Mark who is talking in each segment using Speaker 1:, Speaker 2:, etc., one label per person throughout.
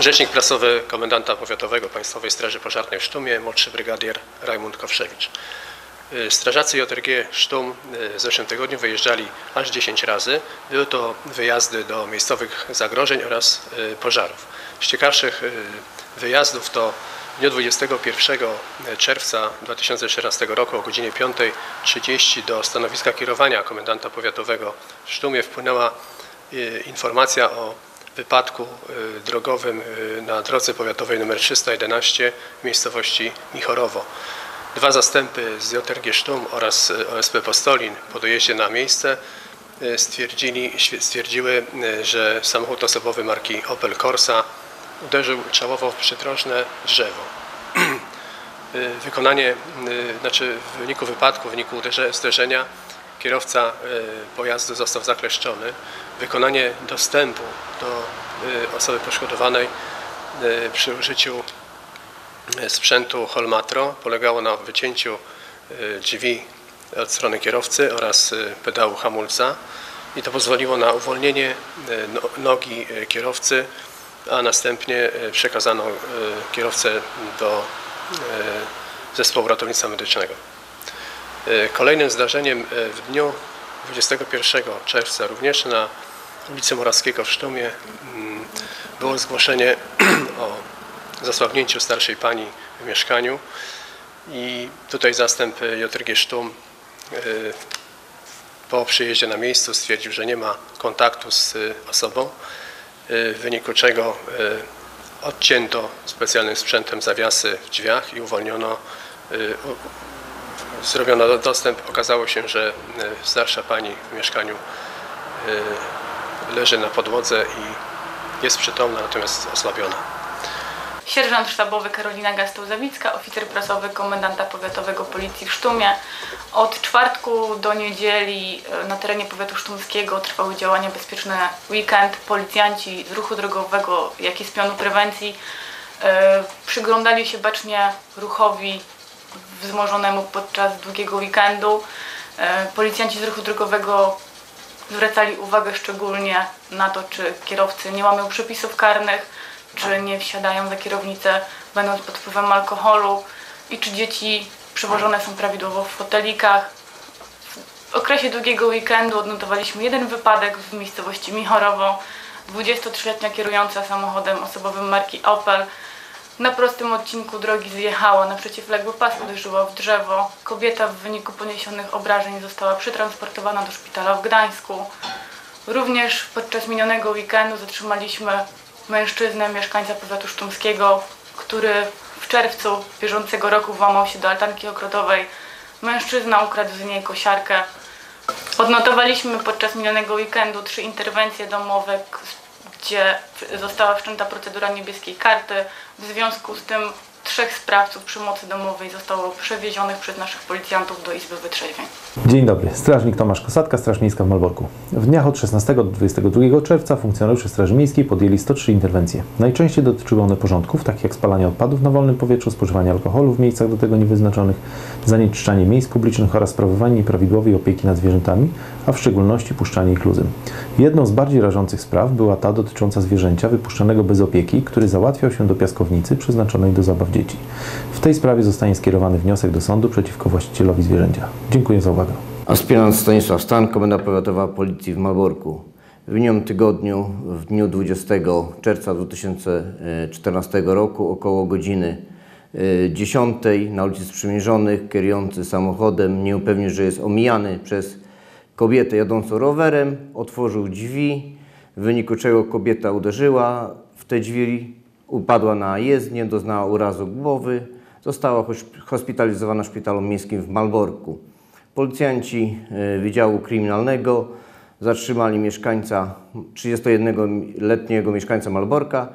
Speaker 1: Rzecznik prasowy komendanta powiatowego Państwowej Straży Pożarnej w Sztumie, młodszy brygadier Rajmund Kowszewicz. Y, Strażacy JRG Sztum y, w zeszłym tygodniu wyjeżdżali aż 10 razy. Były to wyjazdy do miejscowych zagrożeń oraz y, pożarów. Z ciekawszych wyjazdów to w dniu 21 czerwca 2014 roku o godzinie 5.30 do stanowiska kierowania komendanta powiatowego w Sztumie wpłynęła informacja o wypadku y, drogowym y, na drodze powiatowej nr 311 w miejscowości Michorowo. Dwa zastępy z JRG Sztum oraz y, OSP Postolin po dojeździe na miejsce stwierdzili, stwierdziły, że samochód osobowy marki Opel Corsa uderzył czołowo w przydrożne drzewo. Wykonanie, znaczy w wyniku wypadku, w wyniku uderze- zderzenia kierowca y, pojazdu został zakleszczony. Wykonanie dostępu do y, osoby poszkodowanej y, przy użyciu sprzętu Holmatro polegało na wycięciu drzwi od strony kierowcy oraz pedału hamulca i to pozwoliło na uwolnienie no- nogi kierowcy, a następnie przekazano kierowcę do zespołu ratownictwa medycznego. Y, Kolejnym zdarzeniem y, w dniu 21 czerwca również na ulicy Morawskiego w Sztumie mm, było zgłoszenie o zasłabnięciu starszej pani w mieszkaniu. I tutaj zastęp y, JRG Sztum po przyjeździe na miejscu stwierdził, że nie ma kontaktu z osobą, w wyniku czego odcięto specjalnym sprzętem zawiasy w drzwiach i uwolniono zrobiono dostęp. Okazało się, że y, starsza pani w mieszkaniu y, leży na podłodze i jest przytomna, natomiast osłabiona.
Speaker 2: Sierżant sztabowy Karolina Gastoł-Zawicka, oficer prasowy komendanta powiatowego policji w Sztumie. Od czwartku do niedzieli e, na terenie powiatu sztumskiego trwały działania bezpieczne weekend. Policjanci z ruchu drogowego, jak i z pionu prewencji e, przyglądali się bacznie ruchowi wzmożonemu podczas długiego weekendu. E, Policjanci z ruchu drogowego zwracali uwagę szczególnie na to, czy kierowcy nie łamią przepisów karnych, czy nie wsiadają za kierownicę będąc pod wpływem alkoholu i czy dzieci przewożone są prawidłowo w fotelikach. W okresie długiego weekendu odnotowaliśmy jeden wypadek w miejscowości Michorowo. 23-letnia kierująca samochodem osobowym marki Opel na prostym odcinku drogi zjechała na przeciwległy pas, uderzyła w drzewo. Kobieta w wyniku poniesionych obrażeń została przetransportowana do szpitala w Gdańsku. Również podczas minionego weekendu zatrzymaliśmy mężczyznę, mieszkańca powiatu sztumskiego, który w czerwcu bieżącego roku włamał się do altanki ogrodowej. Mężczyzna ukradł z niej kosiarkę. Odnotowaliśmy podczas minionego weekendu trzy interwencje domowe, k- gdzie została wszczęta procedura niebieskiej karty. W związku z tym trzech sprawców przemocy domowej zostało przewiezionych przez naszych policjantów do Izby Wytrzeźwień.
Speaker 3: Dzień dobry, strażnik Tomasz Kosatka, Straż Miejska w Malborku. W dniach od 16 do 22 czerwca funkcjonariusze Straży Miejskiej podjęli 103 interwencje. Najczęściej dotyczyły one porządków, takich jak spalanie odpadów na wolnym powietrzu, spożywanie alkoholu w miejscach do tego niewyznaczonych, zanieczyszczanie miejsc publicznych oraz sprawowanie nieprawidłowej opieki nad zwierzętami, a w szczególności puszczanie ich luzem. Jedną z bardziej rażących spraw była ta dotycząca zwierzęcia wypuszczanego bez opieki, który załatwiał się do piaskownicy przeznaczonej do zabaw dzieci. W tej sprawie zostanie skierowany wniosek do sądu przeciwko właścicielowi zwierzęcia. Dziękuję za uwagę.
Speaker 4: Aspirant Stanisław Stan, Komenda Powiatowa Policji w Malborku. W minionym tygodniu, w dniu 20 czerwca 2014 roku, około godziny e, 10 na ulicy Sprzymierzonych, kierujący samochodem nie upewnił, że jest omijany przez kobietę jadącą rowerem, otworzył drzwi, w wyniku czego kobieta uderzyła w te drzwi, upadła na jezdnię, doznała urazu głowy, została hospitalizowana w szpitalu miejskim w Malborku. Policjanci e, Wydziału Kryminalnego zatrzymali mieszkańca, 31-letniego mieszkańca Malborka,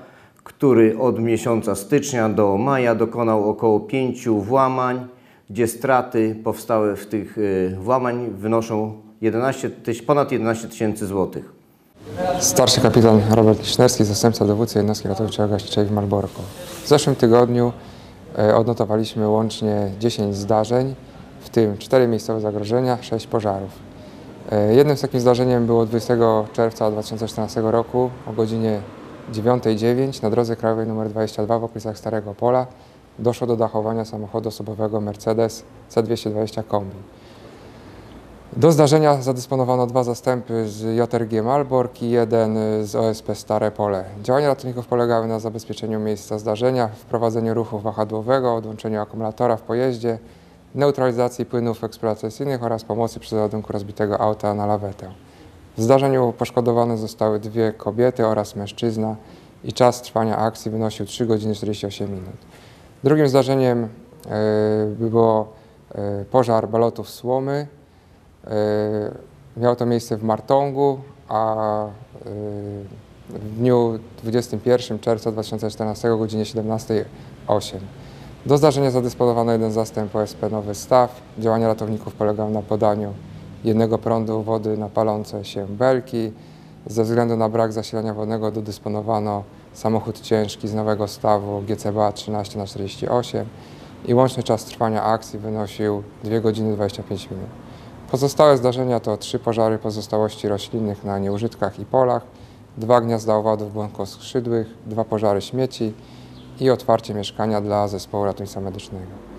Speaker 4: który od miesiąca stycznia do maja dokonał około pięciu włamań, gdzie straty powstałe w tych e, włamań wynoszą 11, tyś- ponad 11 tysięcy złotych.
Speaker 5: Starszy kapitan Robert Lisznerski, zastępca dowódcy jednostki ratowniczo-gaśniczej w Malborku. W zeszłym tygodniu e, odnotowaliśmy łącznie 10 zdarzeń, w tym 4 miejscowe zagrożenia, 6 pożarów. E, Jednym z takim zdarzeniem było 20 czerwca 2014 roku o godzinie 9.09 na drodze krajowej nr 22 w okolicach Starego Pola doszło do dachowania samochodu osobowego Mercedes C220 Kombi. Do zdarzenia zadysponowano dwa zastępy z JRG Malbork i jeden z OSP Stare Pole. Działania ratowników polegały na zabezpieczeniu miejsca zdarzenia, wprowadzeniu ruchu wahadłowego, odłączeniu akumulatora w pojeździe, neutralizacji płynów eksploatacyjnych oraz pomocy przy załadunku rozbitego auta na lawetę. W zdarzeniu poszkodowane zostały dwie kobiety oraz mężczyzna i czas trwania akcji wynosił 3 godziny 48 minut. Drugim zdarzeniem e, było e, pożar balotów słomy. E, Miało to miejsce w Martongu, a e, w dniu 21 czerwca 2014 o godzinie 17.08. Do zdarzenia zadysponowano jeden zastęp OSP Nowy Staw. Działania ratowników polegały na podaniu jednego prądu wody na palące się belki. Ze względu na brak zasilania wodnego dodysponowano samochód ciężki z nowego stawu GCBA 13 na 48 i łączny czas trwania akcji wynosił 2 godziny 25 minut. Pozostałe zdarzenia to trzy pożary pozostałości roślinnych na nieużytkach i polach, dwa gniazda owadów błonkoskrzydłych, dwa pożary śmieci i otwarcie mieszkania dla zespołu ratownictwa medycznego.